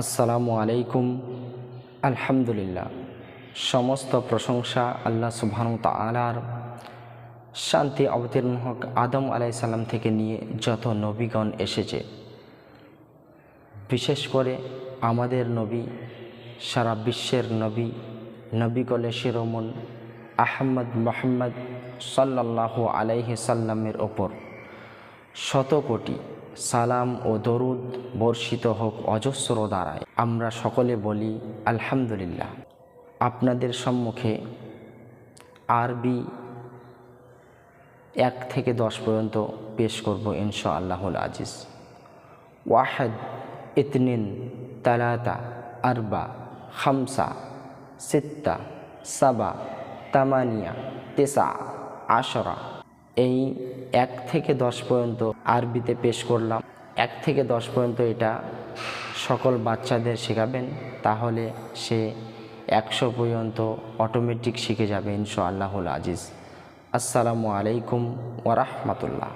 আসসালামু আলাইকুম, আলহামদুলিল্লাহ। সমস্ত প্রশংসা আল্লাহ সুবহান তালার শান্তি অবতীর্ণ হোক আদম আলাইসাল্লাম থেকে নিয়ে যত নবীগণ এসেছে। বিশেষ করে আমাদের নবী, সারা বিশ্বের নবী নবী কলে শিরোমন আহম্মদ মোহাম্মদ সাল্লাহ আলাইহি সাল্লামের ওপর শত কোটি সালাম ও দরুদ বর্ষিত হোক অজস্র দ্বারায়। আমরা সকলে বলি, আলহামদুলিল্লাহ। আপনাদের সম্মুখে আরবি এক থেকে দশ পর্যন্ত পেশ করব ইনশা আল্লাহুল আজিজ। ওয়াহেদ ইতনিন তালাতা আরবা খামসা সিত্তা সাবা তামানিয়া তেসা আশরা। এই এক থেকে দশ পর্যন্ত আরবিতে পেশ করলাম। এক থেকে দশ পর্যন্ত এটা সকল বাচ্চাদের শেখাবেন, তাহলে সে একশো পর্যন্ত অটোমেটিক শিখে যাবে ইনশো আল্লাহুল আজিজ। আসসালামু আলাইকুম ওরহমতুল্লাহ